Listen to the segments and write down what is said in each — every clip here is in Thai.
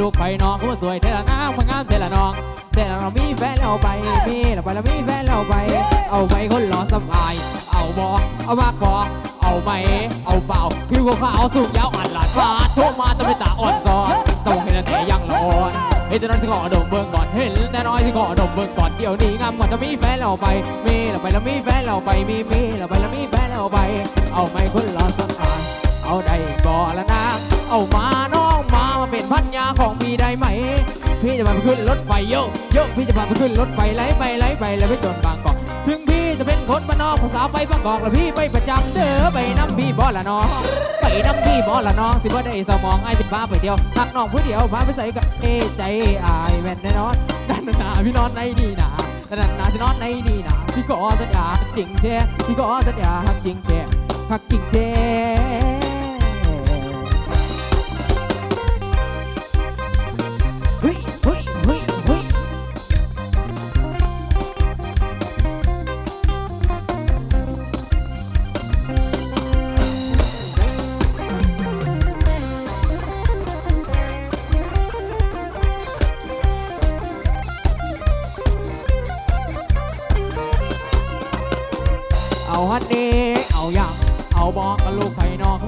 ลูกไปน้องก็มาสวยเทละนางมางามเทละน้องเทละน้องมีแฟนแล้วไปมีแล้วไปแล้วมีแฟนแล้วไป เอาไปคนหล่อสบาย เอาบอเอามากบอเอาไหมเอาเปล่าผิวขาวสูงยาวอันหลาดฟ้าโทรมาจะไปตาอ่อนซ้อนส่งให้นาทียังละอ่อนเฮ้ยจะนอนสิขอดมเบิ่งก่อนเห็นแต่น้อยสิขอดมเบิ่งก่อนเดี๋ยวนี้งามก่อนจะมีแฟนแล้วไป มีแล้วไปแล้วมีแฟนแล้วไปมีมีแล้วไปแล้วมีแฟนแล้วไป เอาไหมคนหล่อสบายเอาได้บ่ละนางเอามาน้อง มามาเป็นพันยาของพี่ได้ไหม พี่จะพาไปขึ้นรถไฟโยกโยกพี่จะพาไปขึ้นรถไฟไหลไปไหลไปแล้วไปจนบางกอกถึงพี่จะเป็นคนมานอกภาษาไปบางกอกแล้วพี่ไปประจำเด้อไปน้ำพี่บ่ละน้องไปน้ำพี่บ่ละน้องสิบ่ได้สมองไอ้สิบ้าไปเดียวทักน้องผู้เดียวพาไปใส่กับเอใจอายแม่นแน่นอนนั่นนาพี่นอนในนี่นานั่นนาที่นอนในนี่นาพี่ก็สัญญาจริงแท้พี่ก็สัญญาจริงแท้พักจริงแท้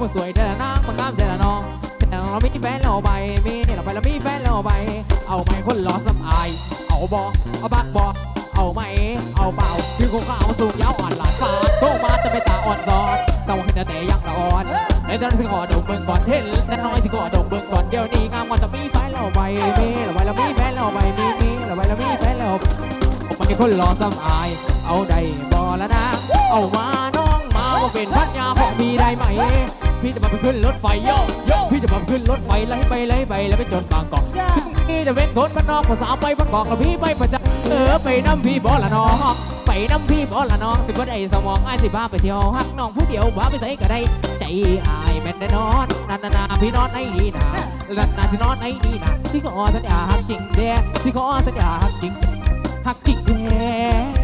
ไผ่น้องเขามสวยแต่ละนางมางามแต่ละน้องแต่เรามีแฟนเราไปมีเราไปเรามีแฟนเราไป เอาไม่คนรอสำอาย เอาบอกเอาบักบอกเอาไหมเอาเปล่าคือคงข้าวสูงยาวอ่อนหลานฟ้าโตมาจะไม่ตาอ่อนซ้อนเศร้าให้แต่ยังละอ่อนในตอนสิขอดมเบิ่งก่อนเห็นแต่น้อยสิขอดมเบิ่งก่อนเดี๋ยวนี้งามมันจะมีแฟนเราไปมีเราไปเรามีแฟนเราไปมีมีเราไปเรามีแฟนเราผมเป็นคนรอสำอาย เอาได้บอแล้วนะเอามาน้องมา ว่าเป็นพันยาของพี่ได้ไหม พี่จะมาไปขึ้นรถไฟโยกโยกพี่จะมาไปขึ้นรถไฟไล่ไปไล่ไปแล้วไปจนบางกอกถึงพี่จะเป็นคนบ้านนอกภาษาวไปบางกอกแล้วพี่ไปประจำเออไปน้ำพี่บอละน้องไปน้ำพี่บอละน้องสิบ่ได้สมองไอ้ายสิบ้าไปเที่ยวฮักน้องผู้เดียวบ้าไปใส่ก็ได้ใจอายแม่นแน่นอนนานานาพี่นอนไอ้นี่นานานาที่นอนไอ้นี่นาที่ขอสัญญาฮักจริงเด้ที่ขอสัญญาฮักจริงหักจริงแท้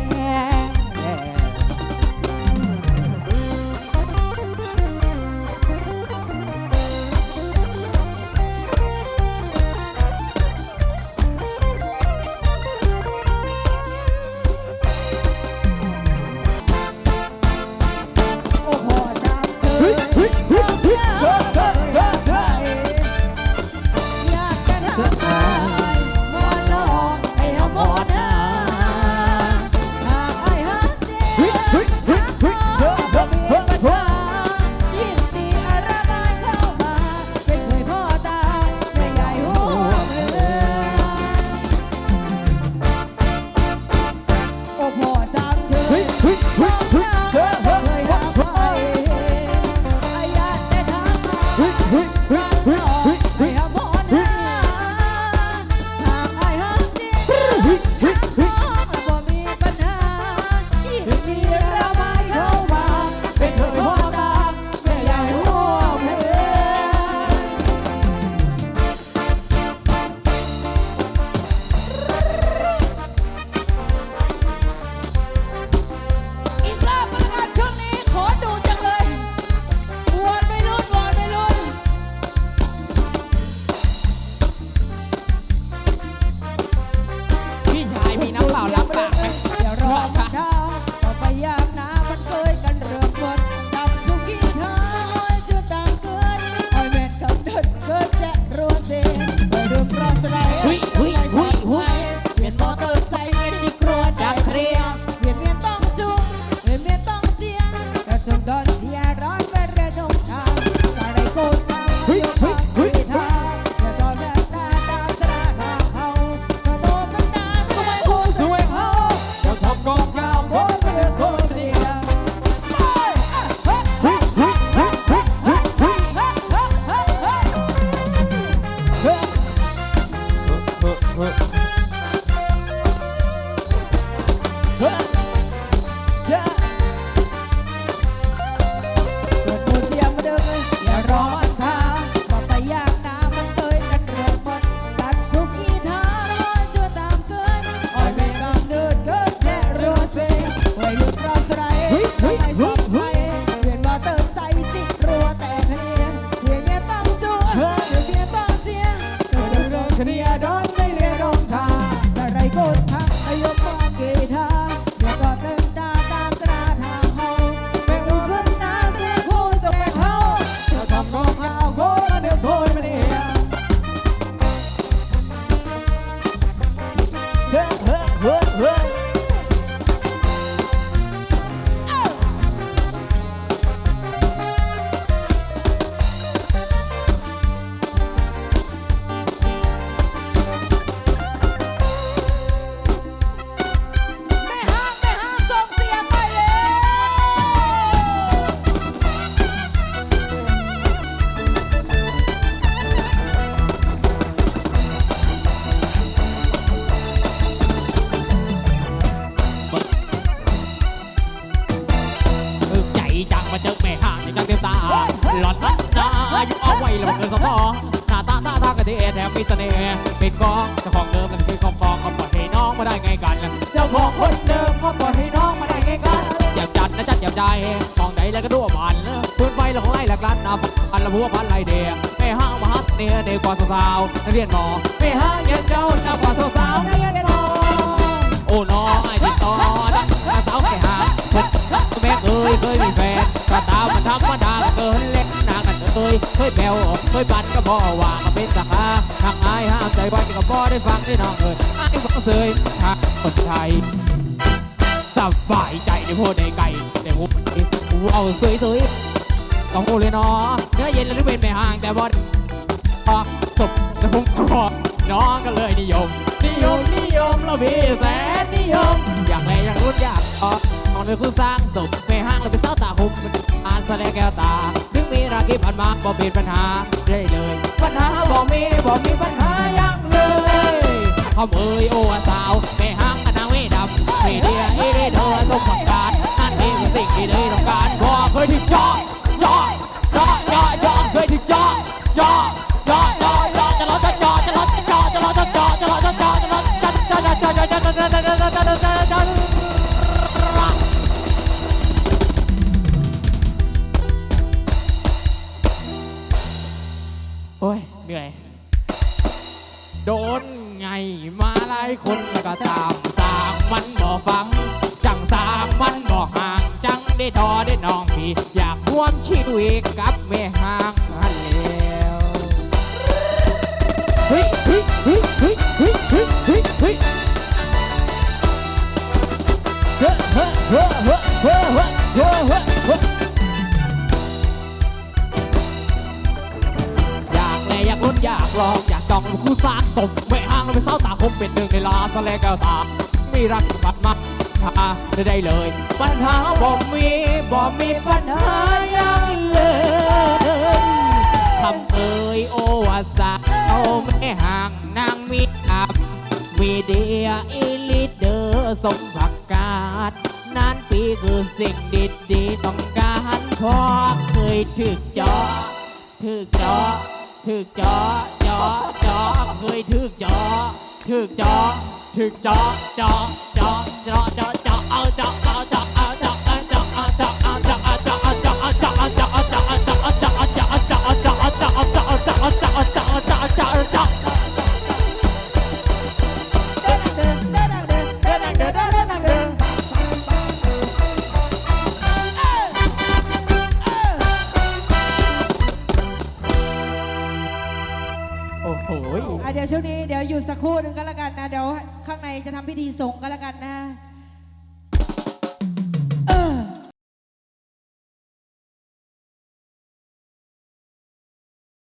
ที่เองสองตาตาตาตากระดิ่งแถมมีเสน่ห์เป็นกองเจ้าของเดิมมันเป็นของกองก็ปล่อยให้น้องมาได้ไงกันเจ้าของคนเดิมก็ปล่อยให้น้องมาได้ไงกันอย่าจัดนะจัดอย่าใจมองไหนแล้วก็ดูมันพื้นไฟหลงไล่ละกันนับพันละพัวพันไรเดียไม่ห้างมาฮัตเนี่ยเด็กกว่าสาวๆนักเรียนหมอไม่ห้างยังเจ้าเจ้ากว่าสาวๆนักเรียนหมอโอ้น้องไอ้ติดต่อดังสาวแก่หาแม่เคยเคยมีแฟนก็ตามมันธรรมดาเกินเล็ก เคยเคยแปลวเคยปันก็บอว่าก็เป็นสาขาทางอายห้ามใจไว้ก็บ่ได้ฟังได้น้องเอ้ยไอ้ฟังเสยทางคนไทยสบายใจได้พูดได้ไกลได้พูเอาสวยสยๆต้องพูดเลยเนาะเนื้อเย็นหรือเป็นไม่ห่างแต่บอดพอจบจะพุ่งคอน้องก็เลยนิยม นิยมนิยมเราพี่แสนนิยม อยากแลอยากรุ่นอยากออกนอนเป็นคู่สร้างสุขไปห้างเราเป็นสาวตาคุมอ่านแสดงแก้วตา ถึงมีราคีผ่านมาบ่เป็นปัญหาได้เลย ปัญหาบ่มีบ่มีปัญหาอยังเลยเขาเอ่ยโอ้สาวไปห้างกันางเวดำไม่เดียอีเดเธอสมประการนั่นเองคือสิ่งที่เลยต้องการพอเคยถึงจอจอจอจอจอเคยถึงจอจอจอจอจอจะรอจะจอจะรอจะจอจะรอจะจอจะรอจะจอจะรอจะจอจะจอจะจอจะจอจะจอจะจอจะจอ โอ้ยเหนื่อย โดนไงมาหลายคนแล้วก็ตามสางมันบอกฟัง จังสางมันบอกห่าง จังได้ทอได้น้องพี่ อยากร่วมชีวิตกับแม่ห่างหันแล้วเฮ้ยเฮ้ยเฮ้ยเฮ้ยเฮ้ยเฮ้ยเฮ้ยเฮ้ยเฮ้ยเฮ้ยเฮ้ยเฮ้ยเฮ้ยเฮ้ยเฮ้ยเฮ้ยเฮ้ยอ นอยากลองอยากจองคู่สร้างสมไม่ห่างเราเป็นสาวตาคมเป็นหนึ่งในลาสแลกตามีรักปัดมาชาได้ได้เลย ปัญหาบ่มีบ่มีปัญหายังเลยทำเอ่ยโอวาสาเอาไม่ห่างนางมีอับมีเดียอีลิเดอร์สมผักกาดนานปีคือสิ่งดีๆต้องการพอเคยถึกจอถึกจอ ถึกจอจอจอเคยถึกจอถึกจอถึกจอจอจอจอจอจอเอาจอเอาจอเอาจอ โอ้ย อะเดี๋ยวช่วงนี้เดี๋ยวหยุดสักครู่หนึ่งก็แล้วกันนะ เดี๋ยวข้างในจะทำพิธีสงฆ์ก็แล้วกันนะ